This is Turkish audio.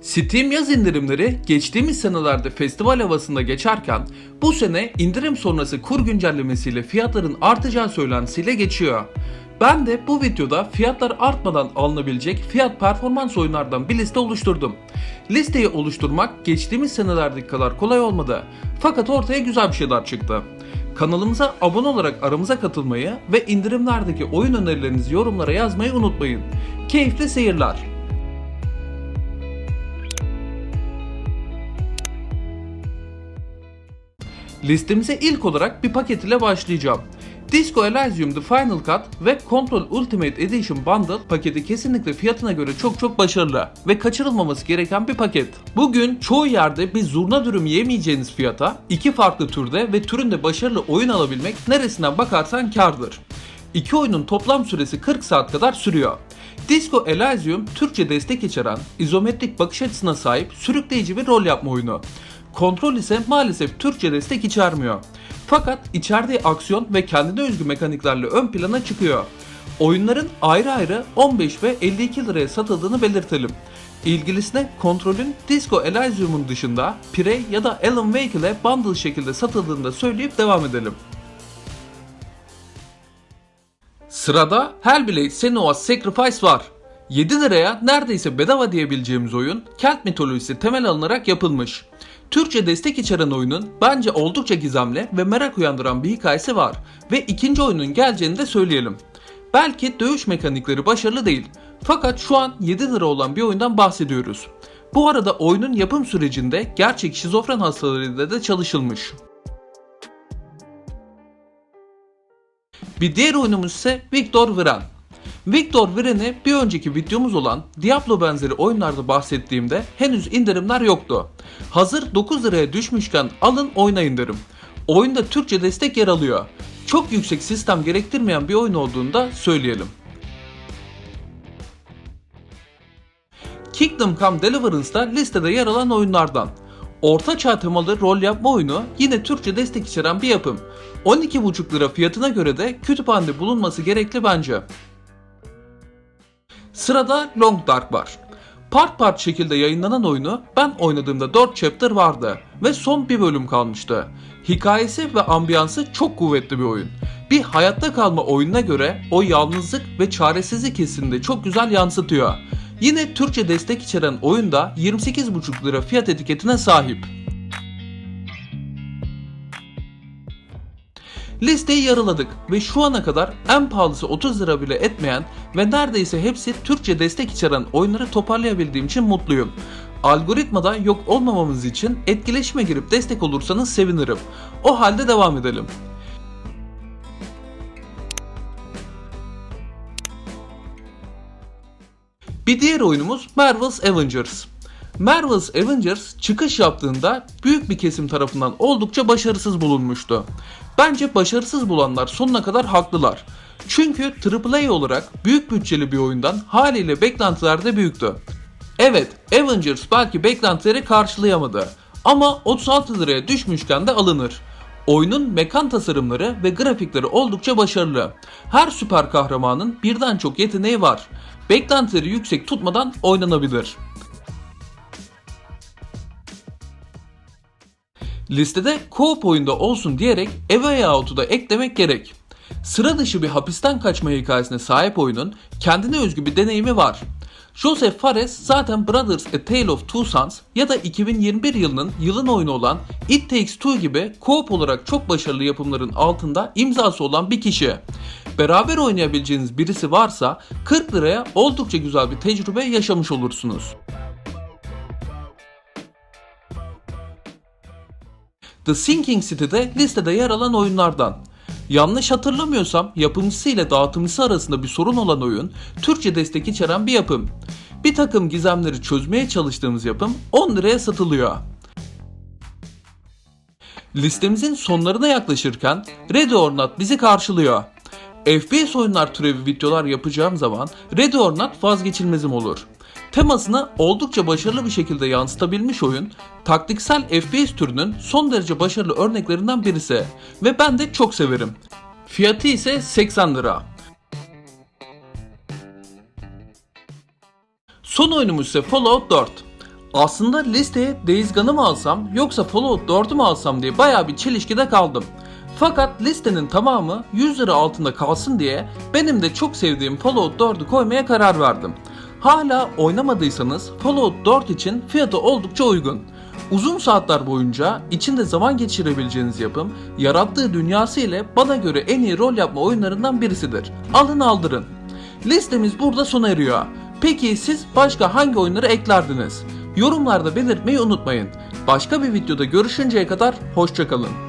Steam yaz indirimleri geçtiğimiz senelerde festival havasında geçerken bu sene indirim sonrası kur güncellemesiyle fiyatların artacağı söylentisiyle geçiyor. Ben de bu videoda fiyatlar artmadan alınabilecek fiyat performans oyunlardan bir liste oluşturdum. Listeyi oluşturmak geçtiğimiz senelerdeki kadar kolay olmadı. Fakat ortaya güzel bir şeyler çıktı. Kanalımıza abone olarak aramıza katılmayı ve indirimlerdeki oyun önerilerinizi yorumlara yazmayı unutmayın. Keyifli seyirler. Listemize ilk olarak bir paket ile başlayacağım. Disco Elysium The Final Cut ve Control Ultimate Edition Bundle paketi kesinlikle fiyatına göre çok çok başarılı ve kaçırılmaması gereken bir paket. Bugün çoğu yerde bir zurna dürüm yemeyeceğiniz fiyata iki farklı türde ve türünde başarılı oyun alabilmek neresinden bakarsan kardır. İki oyunun toplam süresi 40 saat kadar sürüyor. Disco Elysium Türkçe destek içeren, izometrik bakış açısına sahip sürükleyici bir rol yapma oyunu. Kontrol ise maalesef Türkçe destek içermiyor. Fakat içerdiği aksiyon ve kendine özgü mekaniklerle ön plana çıkıyor. Oyunların ayrı ayrı 15 ve 52 liraya satıldığını belirtelim. İlgilisine kontrolün Disco Elysium'un dışında Prey ya da Alan Wake ile bundle şekilde satıldığını da söyleyip devam edelim. Sırada Hellblade Senua's Sacrifice var. 7 liraya neredeyse bedava diyebileceğimiz oyun Kelt mitolojisi temel alınarak yapılmış. Türkçe destek içeren oyunun bence oldukça gizemli ve merak uyandıran bir hikayesi var ve ikinci oyunun geleceğini de söyleyelim. Belki dövüş mekanikleri başarılı değil fakat şu an 7 lira olan bir oyundan bahsediyoruz. Bu arada oyunun yapım sürecinde gerçek şizofren hastalarıyla da çalışılmış. Bir diğer oyunumuz ise Victor Vren. Victor Vren'i bir önceki videomuz olan Diablo benzeri oyunlarda bahsettiğimde henüz indirimler yoktu. Hazır 9 liraya düşmüşken alın oynayın derim. Oyunda Türkçe destek yer alıyor. Çok yüksek sistem gerektirmeyen bir oyun olduğunu da söyleyelim. Kingdom Come Deliverance da listede yer alan oyunlardan. Orta çağ temalı rol yapma oyunu yine Türkçe destek içeren bir yapım. 12,5 lira fiyatına göre de kütüphanede bulunması gerekli bence. Sırada Long Dark var. Part part şekilde yayınlanan oyunu ben oynadığımda 4 chapter vardı ve son bir bölüm kalmıştı. Hikayesi ve ambiyansı çok kuvvetli bir oyun. Bir hayatta kalma oyununa göre o yalnızlık ve çaresizlik hissini de çok güzel yansıtıyor. Yine Türkçe destek içeren oyunda 28,5 lira fiyat etiketine sahip. Listeyi yarıladık ve şu ana kadar en pahalısı 30 lira bile etmeyen ve neredeyse hepsi Türkçe destek içeren oyunları toparlayabildiğim için mutluyum. Algoritmada yok olmamamız için etkileşime girip destek olursanız sevinirim. O halde devam edelim. Bir diğer oyunumuz Marvel's Avengers. Marvel's Avengers çıkış yaptığında büyük bir kesim tarafından oldukça başarısız bulunmuştu. Bence başarısız bulanlar sonuna kadar haklılar. Çünkü AAA olarak büyük bütçeli bir oyundan haliyle beklentiler de büyüktü. Evet, Avengers belki beklentileri karşılayamadı ama 36 liraya düşmüşken de alınır. Oyunun mekan tasarımları ve grafikleri oldukça başarılı. Her süper kahramanın birden çok yeteneği var. Beklentileri yüksek tutmadan oynanabilir. Listede co-op oyunda olsun diyerek A Way Out'u da eklemek gerek. Sıra dışı bir hapisten kaçma hikayesine sahip oyunun kendine özgü bir deneyimi var. Joseph Fares zaten Brothers A Tale of Two Sons ya da 2021 yılının yılın oyunu olan It Takes Two gibi co-op olarak çok başarılı yapımların altında imzası olan bir kişi. Beraber oynayabileceğiniz birisi varsa 40 liraya oldukça güzel bir tecrübe yaşamış olursunuz. The Sinking City'de listede yer alan oyunlardan. Yanlış hatırlamıyorsam yapımcısı ile dağıtımcısı arasında bir sorun olan oyun Türkçe destek içeren bir yapım. Bir takım gizemleri çözmeye çalıştığımız yapım 10 liraya satılıyor. Listemizin sonlarına yaklaşırken Ready or Not bizi karşılıyor. FPS oyunlar türevi videolar yapacağım zaman Ready or Not vazgeçilmezim olur. Temasını oldukça başarılı bir şekilde yansıtabilmiş oyun, taktiksel FPS türünün son derece başarılı örneklerinden birisi ve ben de çok severim. Fiyatı ise 80 lira. Son oyunumuz ise Fallout 4. Aslında listeye Days Gone'ı mı alsam yoksa Fallout 4'ü mü alsam diye baya bir çelişkide kaldım. Fakat listenin tamamı 100 lira altında kalsın diye benim de çok sevdiğim Fallout 4'ü koymaya karar verdim. Hala oynamadıysanız Fallout 4 için fiyatı oldukça uygun. Uzun saatler boyunca içinde zaman geçirebileceğiniz yapım, yarattığı dünyası ile bana göre en iyi rol yapma oyunlarından birisidir. Alın aldırın. Listemiz burada sona eriyor. Peki siz başka hangi oyunları eklerdiniz? Yorumlarda belirtmeyi unutmayın. Başka bir videoda görüşünceye kadar hoşçakalın.